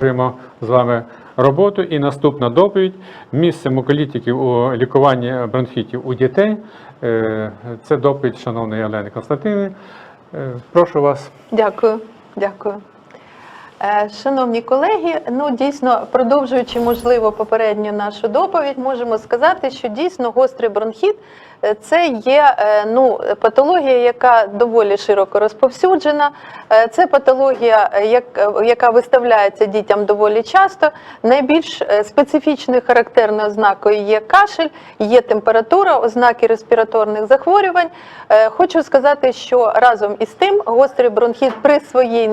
З вами роботу. І наступна доповідь місце муколітиків у лікуванні бронхітів у дітей. Е, Це доповідь шановної Олени Константинівни. Е, Прошу вас. Дякую, дякую. Е, Шановні колеги, ну дійсно, продовжуючи можливо попередню нашу доповідь, можемо сказати, що дійсно гострий бронхіт це є е, ну, патологія, яка доволі широко розповсюджена. Е, Це патологія, е, як- яка виставляється дітям доволі часто. Найбільш специфічною характерною ознакою є кашель, є температура, ознаки респіраторних захворювань. Хочу сказати, що разом із тим гострий бронхіт при своїй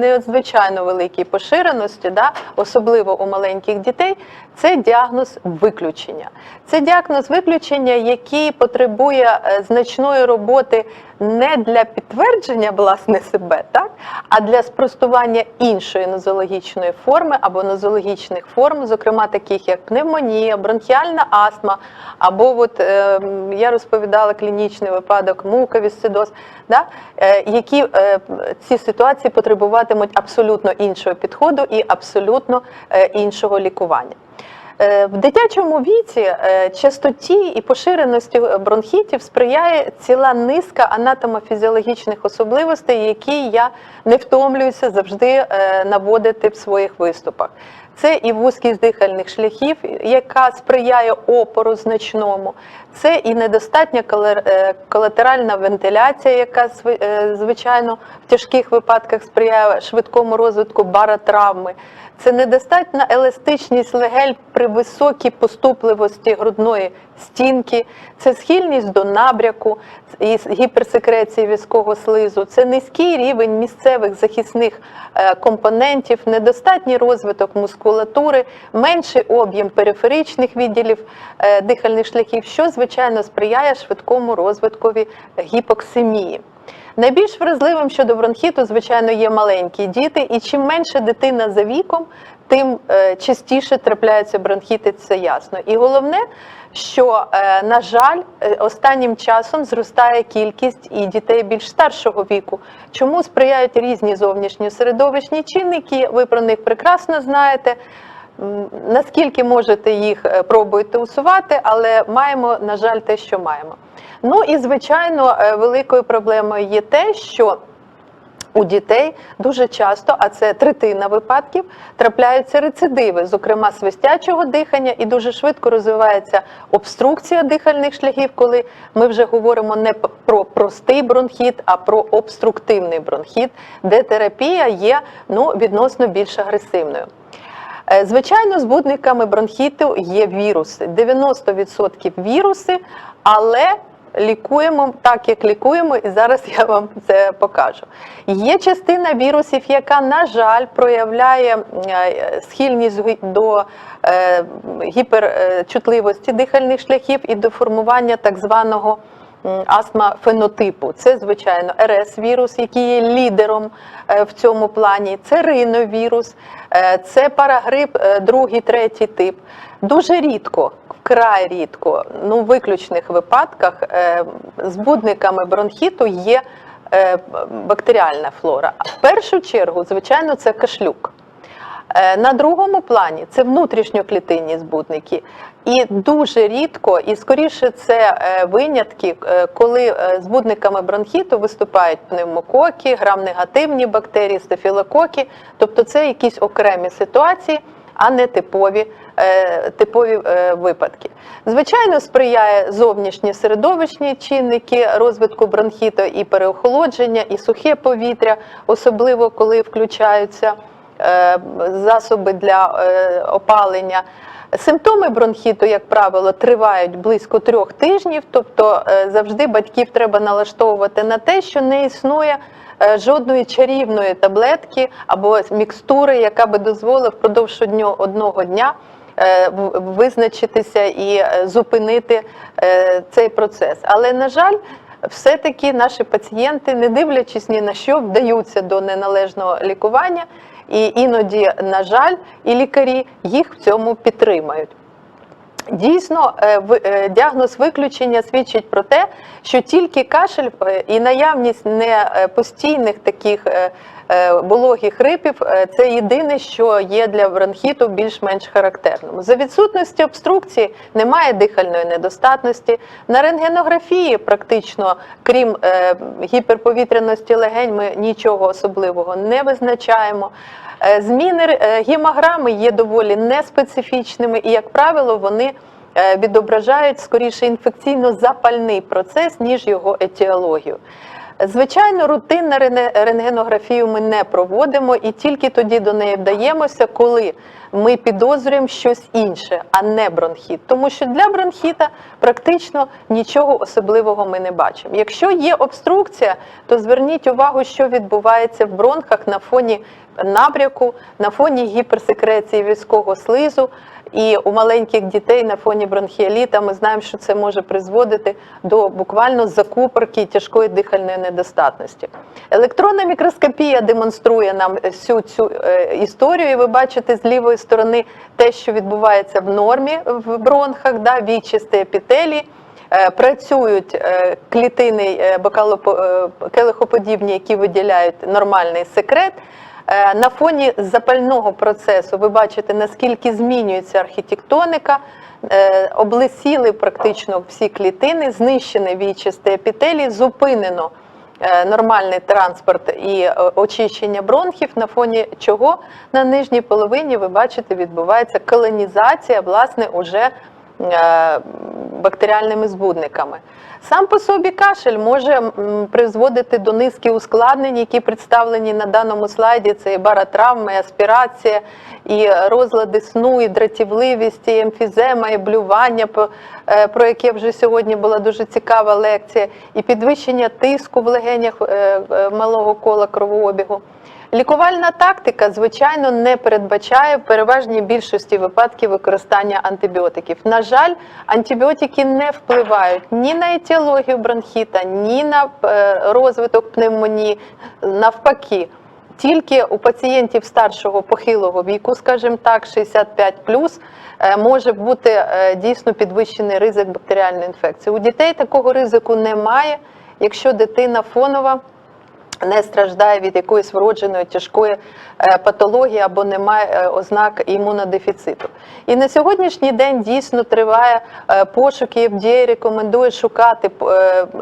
незвичайно великій поширеності, да, особливо у маленьких дітей, це діагноз виключення. Це діагноз виключення, який потребує е, значної роботи не для підтвердження власне себе, так, а для спростування іншої нозологічної форми або нозологічних форм, зокрема таких як пневмонія, бронхіальна астма, або от, е, я розповідала клінічний випадок муковісцидоз, да, е, які е, ці ситуації потребуватимуть абсолютно іншого підходу і абсолютно е, іншого лікування. Е, В дитячому віці е, частоті і поширеності бронхітів сприяє ціла низка анатомофізіологічних особливостей, які я не втомлююся завжди е, наводити в своїх виступах. Це і вузькість дихальних шляхів, яка сприяє опору значному, це і недостатня е, колатеральна вентиляція, яка е, звичайно в тяжких випадках сприяє швидкому розвитку баротравми. Це недостатня еластичність легель при високій поступливості грудної стінки, це схильність до набряку і гіперсекреції візкого слизу, це низький рівень місцевих захисних е, компонентів, недостатній розвиток мускулатури, менший об'єм периферичних відділів дихальних шляхів, що звичайно сприяє швидкому розвиткові гіпоксемії. Найбільш вразливим щодо бронхіту, звичайно, є маленькі діти, і чим менше дитина за віком, тим е, частіше трапляються бронхіти, це ясно. І головне, що, е, на жаль, е, останнім часом зростає кількість і дітей більш старшого віку. Чому сприяють різні зовнішні середовищні чинники? Ви про них прекрасно знаєте. Наскільки можете їх е, пробуйте усувати, але маємо, на жаль, те, що маємо. Ну і звичайно, е, великою проблемою є те, що у дітей дуже часто, а це третина випадків, трапляються рецидиви, зокрема свистячого дихання, і дуже швидко розвивається обструкція дихальних шляхів, коли ми вже говоримо не про простий бронхіт, а про обструктивний бронхіт, де терапія є ну, відносно більш агресивною. Е, Звичайно, збудниками бронхіту є віруси. 90% віруси, але лікуємо так, як лікуємо, і зараз я вам це покажу. Є частина вірусів, яка, на жаль, проявляє е, схильність до е, гіперчутливості дихальних шляхів і до формування так званого м, астма-фенотипу. Це, звичайно, РС-вірус, який є лідером е, в цьому плані. Це риновірус, е, це парагрип, е, другий, третій тип. Дуже рідко, вкрай рідко, ну в виключних випадках збудниками бронхіту є бактеріальна флора. В першу чергу, звичайно, це кашлюк. На другому плані це внутрішньоклітинні збудники. І дуже рідко, і скоріше це е, винятки, е, коли е, збудниками бронхіту виступають пневмококи, грам-негативні бактерії, стафілококи. Тобто це якісь окремі ситуації, а не типові, типові випадки. Звичайно, сприяє зовнішні середовищні чинники розвитку бронхіту і переохолодження, і сухе повітря, особливо коли включаються засоби для опалення. Симптоми бронхіту, як правило, тривають близько трьох тижнів, тобто е, завжди батьків треба налаштовувати на те, що не існує е, жодної чарівної таблетки або мікстури, яка би дозволила впродовж одного дня е, визначитися і зупинити цей процес. Але, на жаль, все-таки наші пацієнти, не дивлячись ні на що, вдаються до неналежного лікування, і іноді, на жаль, і лікарі їх в цьому підтримають. Дійсно, е, е, діагноз виключення свідчить про те, що тільки кашель е, і наявність не постійних таких вологих хрипів е, це єдине, що є для бронхіту більш-менш характерним. За відсутності обструкції немає дихальної недостатності. На рентгенографії практично, крім е, гіперповітряності легень, ми нічого особливого не визначаємо. Е, Зміни е, гемограми є доволі неспецифічними, і, як правило, вони е, відображають скоріше інфекційно-запальний процес, ніж його етіологію. Звичайно, рутинну рентгенографію ми не проводимо і тільки тоді до неї вдаємося, коли ми підозрюємо щось інше, а не бронхіт. Тому що для бронхіта практично нічого особливого ми не бачимо. Якщо є обструкція, то зверніть увагу, що відбувається в бронхах на фоні набряку, на фоні гіперсекреції військового слизу. І у маленьких дітей на фоні бронхіаліта ми знаємо, що це може призводити до буквально закупорки тяжкої дихальної недостатності. Електронна мікроскопія демонструє нам всю цю е, історію, і ви бачите з лівої сторони те, що відбувається в нормі в бронхах, да, вічисті епітелії. Е, Працюють е, клітини келихоподібні, які виділяють нормальний секрет. Е, На фоні запального процесу ви бачите, наскільки змінюється архітектоніка, е, облесіли практично всі клітини, знищені вічисті епітелії, зупинено е, нормальний транспорт і очищення бронхів, на фоні чого на нижній половині ви бачите, відбувається колонізація, власне, уже бактеріальними збудниками. Сам по собі кашель може призводити до низки ускладнень, які представлені на даному слайді. Це і баротравми, і аспірація, і розлади сну, і дратівливість, і емфізема, і блювання, е, про яке вже сьогодні була дуже цікава лекція, і підвищення тиску в легенях е, е, малого кола кровообігу. Лікувальна тактика, звичайно, не передбачає в переважній більшості випадків використання антибіотиків. На жаль, антибіотики не впливають ні на етіологію бронхіта, ні на е, розвиток пневмонії. Навпаки, тільки у пацієнтів старшого похилого віку, скажімо так, 65 е, може бути е, дійсно підвищений ризик бактеріальної інфекції. У дітей такого ризику немає, якщо дитина фонова не страждає від якоїсь вродженої тяжкої е, патології або не має е, ознак імунодефіциту. І на сьогоднішній день дійсно триває е, пошук і FDA рекомендує шукати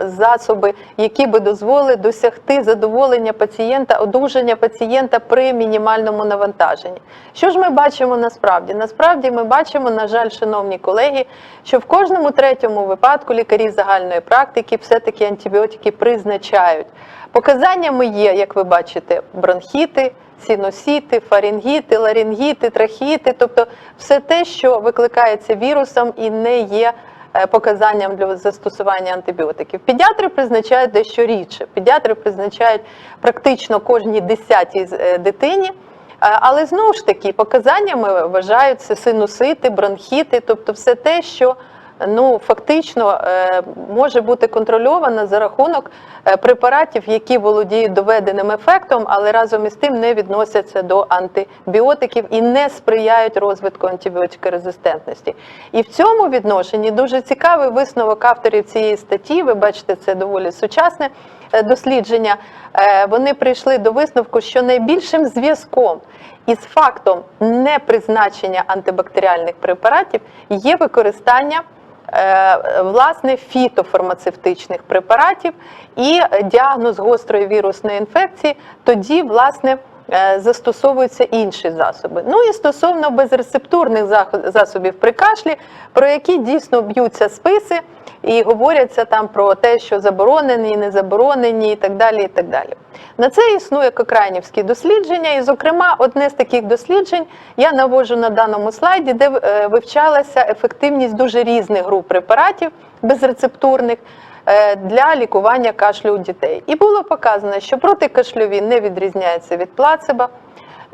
засоби, які би дозволили досягти задоволення пацієнта, одужання пацієнта при мінімальному навантаженні. Що ж ми бачимо насправді? Насправді ми бачимо, на жаль, шановні колеги, що в кожному третьому випадку лікарі загальної практики все-таки антибіотики призначають. Показаннями є, як ви бачите, бронхіти, синусіти, фарингіти, ларингіти, трахіти, тобто все те, що викликається вірусом і не є е, показанням для застосування антибіотиків. Педіатри призначають дещо рідше. Педіатри призначають практично кожній десятій е, дитині. Е, Але знову ж таки, показаннями вважаються синусити, бронхіти, тобто все те, що ну фактично е, може бути контрольовано за рахунок е, препаратів, які володіють доведеним ефектом, але разом із тим не відносяться до антибіотиків і не сприяють розвитку антибіотикорезистентності. І в цьому відношенні дуже цікавий висновок авторів цієї статті. Ви бачите, це доволі сучасне е, дослідження. Вони прийшли до висновку, що найбільшим зв'язком із фактом непризначення антибактеріальних препаратів є використання власне фітофармацевтичних препаратів і діагноз гострої вірусної інфекції, тоді власне. Е, Застосовуються інші засоби. Ну і стосовно безрецептурних засобів при кашлі, про які дійсно б'ються списи і говоряться там про те, що заборонені, не заборонені, і так далі. І так далі. На це існує кокрайнівські дослідження, і, зокрема, одне з таких досліджень я наводжу на даному слайді, де е, вивчалася ефективність дуже різних груп препаратів безрецептурних для лікування кашлю у дітей. І було показано, що протикашльові не відрізняються від плацебо.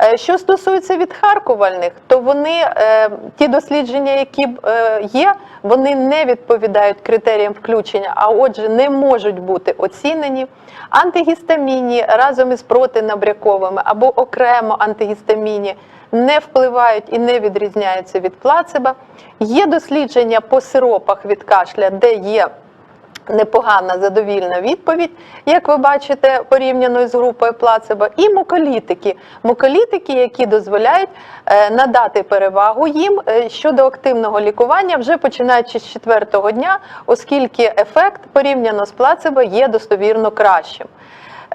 Е, Що стосується відхаркувальних, то вони е, ті дослідження, які е, є, вони не відповідають критеріям включення, а отже, не можуть бути оцінені. Антигістамінні разом із протинабряковими або окремо антигістамінні не впливають і не відрізняються від плацебо. Є дослідження по сиропах від кашля, де є непогана задовільна відповідь, як ви бачите, порівняно з групою плацебо, і муколітики. Муколітики, які дозволяють е, надати перевагу їм е, щодо активного лікування, вже починаючи з четвертого дня, оскільки ефект порівняно з плацебо є достовірно кращим.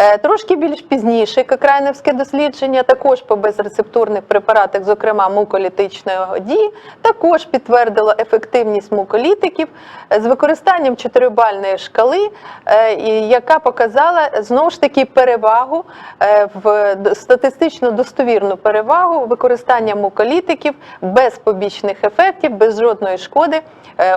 Е, Трошки більш пізніше Кокрайневське дослідження, також по безрецептурних препаратах, зокрема муколітичної дії, також підтвердило ефективність муколітиків з використанням чотирибальної шкали, е, яка показала знову ж таки перевагу е, в статистично достовірну перевагу використання муколітиків без побічних ефектів, без жодної шкоди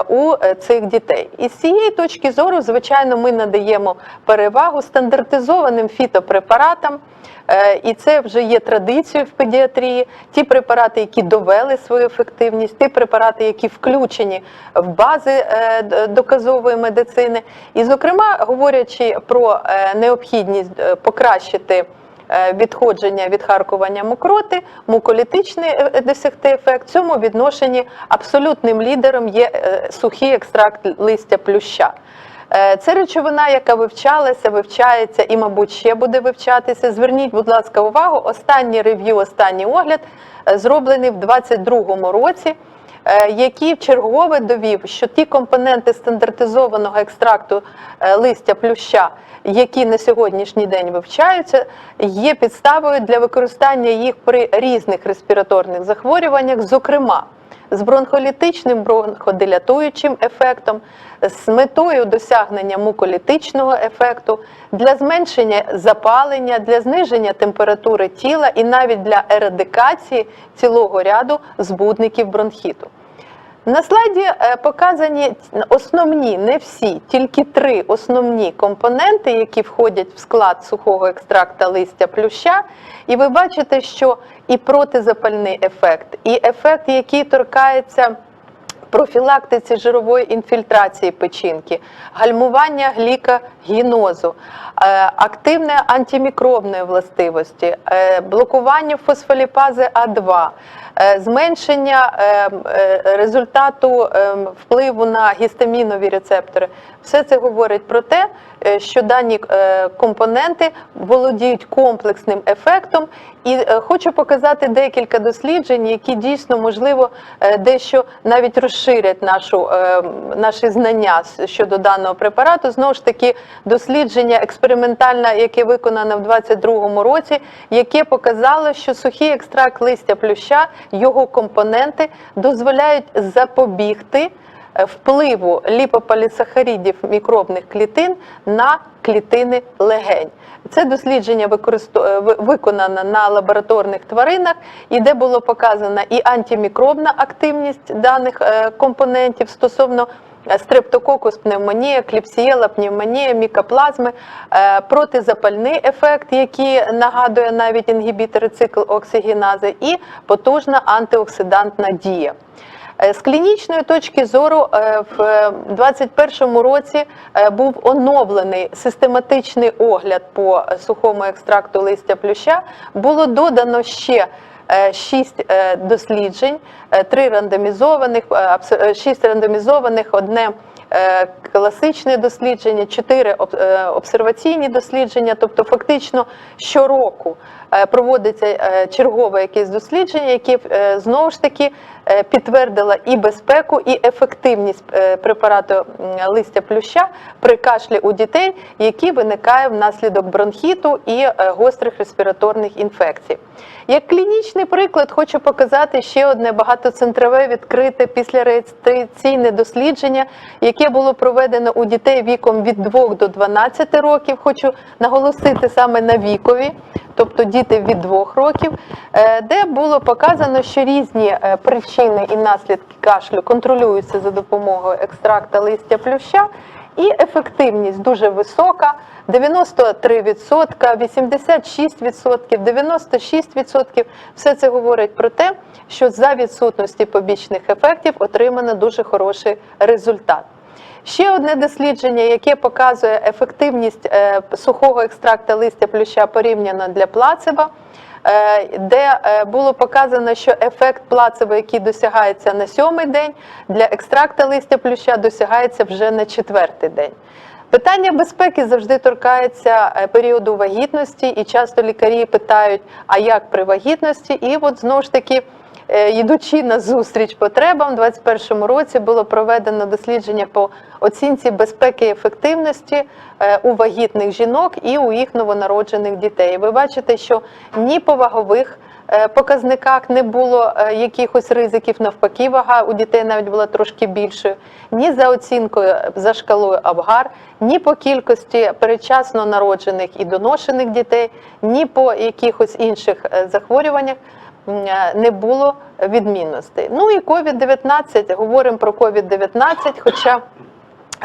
у цих дітей. І з цієї точки зору, звичайно, ми надаємо перевагу стандартизованим фітопрепаратам. Е, І це вже є традицією в педіатрії. Ті препарати, які довели свою ефективність, ті препарати, які включені в бази е, доказової медицини. І, зокрема, говорячи про е, необхідність покращити відходження від харкування мокроти, муколітичний досягти ефект. В цьому відношенні абсолютним лідером є сухий екстракт листя плюща. Е, Це речовина, яка вивчалася, вивчається і, мабуть, ще буде вивчатися. Зверніть, будь ласка, увагу. Останній рев'ю, останній огляд е, зроблений в 2022 році, е, який вчергове довів, що ті компоненти стандартизованого екстракту листя плюща, які на сьогоднішній день вивчаються, є підставою для використання їх при різних респіраторних захворюваннях, зокрема з бронхолітичним бронходилятуючим ефектом, з метою досягнення муколітичного ефекту, для зменшення запалення, для зниження температури тіла і навіть для ерадикації цілого ряду збудників бронхіту. На слайді е, показані основні, не всі, тільки три основні компоненти, які входять в склад сухого екстракта листя плюща. І ви бачите, що і протизапальний ефект, і ефект, який торкається профілактиці жирової інфільтрації печінки, гальмування глікагінозу, е, активне антимікробної властивості, е, блокування фосфоліпази А2, е, зменшення результату впливу на гістамінові рецептори. Все це говорить про те, що дані компоненти володіють комплексним ефектом. І хочу показати декілька досліджень, які дійсно можливо дещо навіть розширять нашу е, наші знання щодо даного препарату. Знову ж таки, дослідження експериментальне, яке виконано в 2022 році, яке показало, що сухий екстракт листя плюща, його компоненти дозволяють запобігти впливу ліпополісахаридів мікробних клітин на клітини легень. Це дослідження е, виконано на лабораторних тваринах, і де було показано і антимікробна активність даних е, компонентів стосовно е, стрептококус пневмонія, кліпсієла пневмонія, мікоплазми, е, протизапальний ефект, який нагадує навіть інгібітори цикл оксигенази, і потужна антиоксидантна дія. Е, З клінічної точки зору, е, в 2021 році е, був оновлений систематичний огляд по сухому екстракту листя плюща. Було додано ще шість досліджень, три рандомізованих, шість рандомізованих, одне класичне дослідження, чотири обсерваційні дослідження. Тобто, фактично щороку проводиться е, чергове якесь дослідження, яке е, знову ж таки е, підтвердило і безпеку, і ефективність е, препарату листя плюща при кашлі у дітей, який виникає внаслідок бронхіту і е, гострих респіраторних інфекцій. Як клінічний приклад, хочу показати ще одне багатоцентрове відкрите післяреєстраційне дослідження, яке було проведено у дітей віком від 2 до 12 років. Хочу наголосити саме на вікові, тобто діти від 2 років, е, де було показано, що різні е, причини і наслідки кашлю контролюються за допомогою екстракта листя плюща. І ефективність дуже висока: 93%, 86%, 96%. Все це говорить про те, що за відсутності побічних ефектів отримано дуже хороший результат. Ще одне дослідження, яке показує ефективність е, сухого екстракта листя плюща порівняно для плацебо, е, де е, було показано, що ефект плацебо, який досягається на сьомий день, для екстракта листя плюща досягається вже на четвертий день. Питання безпеки завжди торкається періоду вагітності, і часто лікарі питають, а як при вагітності? І от знову ж таки, йдучи на зустріч потребам, у 2021 році було проведено дослідження по оцінці безпеки і ефективності е, у вагітних жінок і у їх новонароджених дітей. Ви бачите, що ні по вагових е, показниках не було е, якихось ризиків, навпаки, вага у дітей навіть була трошки більшою, ні за оцінкою е, за шкалою Абгар, ні по кількості передчасно народжених і доношених дітей, ні по якихось інших е, захворюваннях. е, не було відмінностей. Ну і COVID-19, говоримо про COVID-19, хоча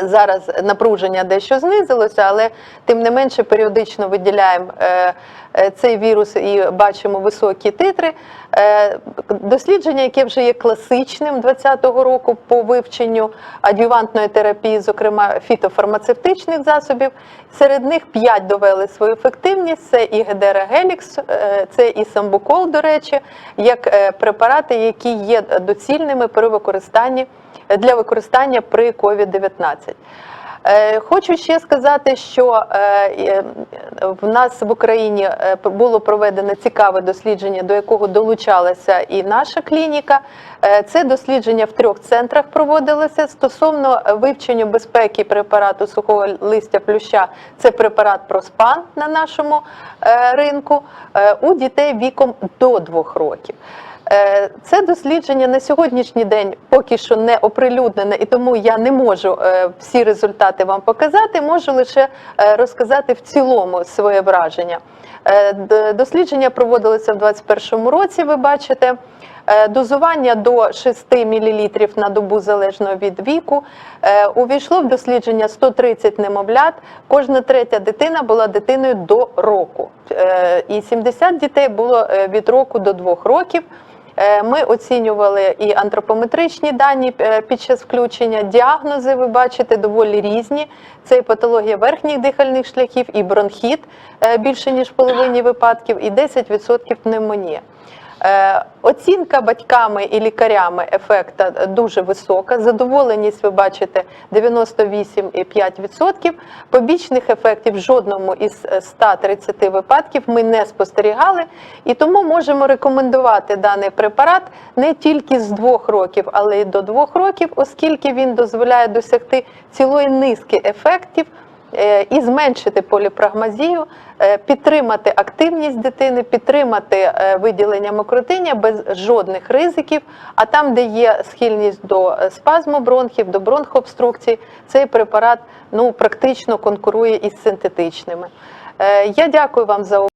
Зараз напруження дещо знизилося, але тим не менше періодично виділяємо е, е, цей вірус і бачимо високі титри. Е, Дослідження, яке вже є класичним 2020 року по вивченню адювантної терапії, зокрема фітофармацевтичних засобів, серед них 5 довели свою ефективність. Це і Гедера Гелікс, е, це і Самбукол, до речі, як е, препарати, які є доцільними при використанні для використання при COVID-19. Е, Хочу ще сказати, що е, е, в нас в Україні було проведено цікаве дослідження, до якого долучалася і наша клініка. Це дослідження в трьох центрах проводилося стосовно вивчення безпеки препарату сухого листя плюща. Це препарат Проспан на нашому ринку у дітей віком до двох років. Е, Це дослідження на сьогоднішній день поки що не оприлюднене, і тому я не можу е, всі результати вам показати. Можу лише е, розказати в цілому своє враження. Дослідження проводилося в 2021 році. Ви бачите. Дозування до 6 мл на добу залежно від віку. Увійшло в дослідження 130 немовлят. Кожна третя дитина була дитиною до року. І 70 дітей було від року до 2 років. Е, Ми оцінювали і антропометричні дані е, під час включення. Діагнози ви бачите доволі різні. Це і патологія верхніх дихальних шляхів, і бронхіт е, більше ніж половині випадків, і 10% пневмонія. Е, Оцінка батьками і лікарями ефекта дуже висока. Задоволеність ви бачите 98,5%. Побічних ефектів в жодному із 130 випадків ми не спостерігали, і тому можемо рекомендувати даний препарат не тільки з двох років, але й до двох років, оскільки він дозволяє досягти цілої низки ефектів і зменшити поліпрагмазію, е, підтримати активність дитини, підтримати е, виділення мокротиння без жодних ризиків. А там, де є схильність до е, спазму бронхів, до бронхообструкції, цей препарат ну практично конкурує із синтетичними. Е, Я дякую вам за увагу.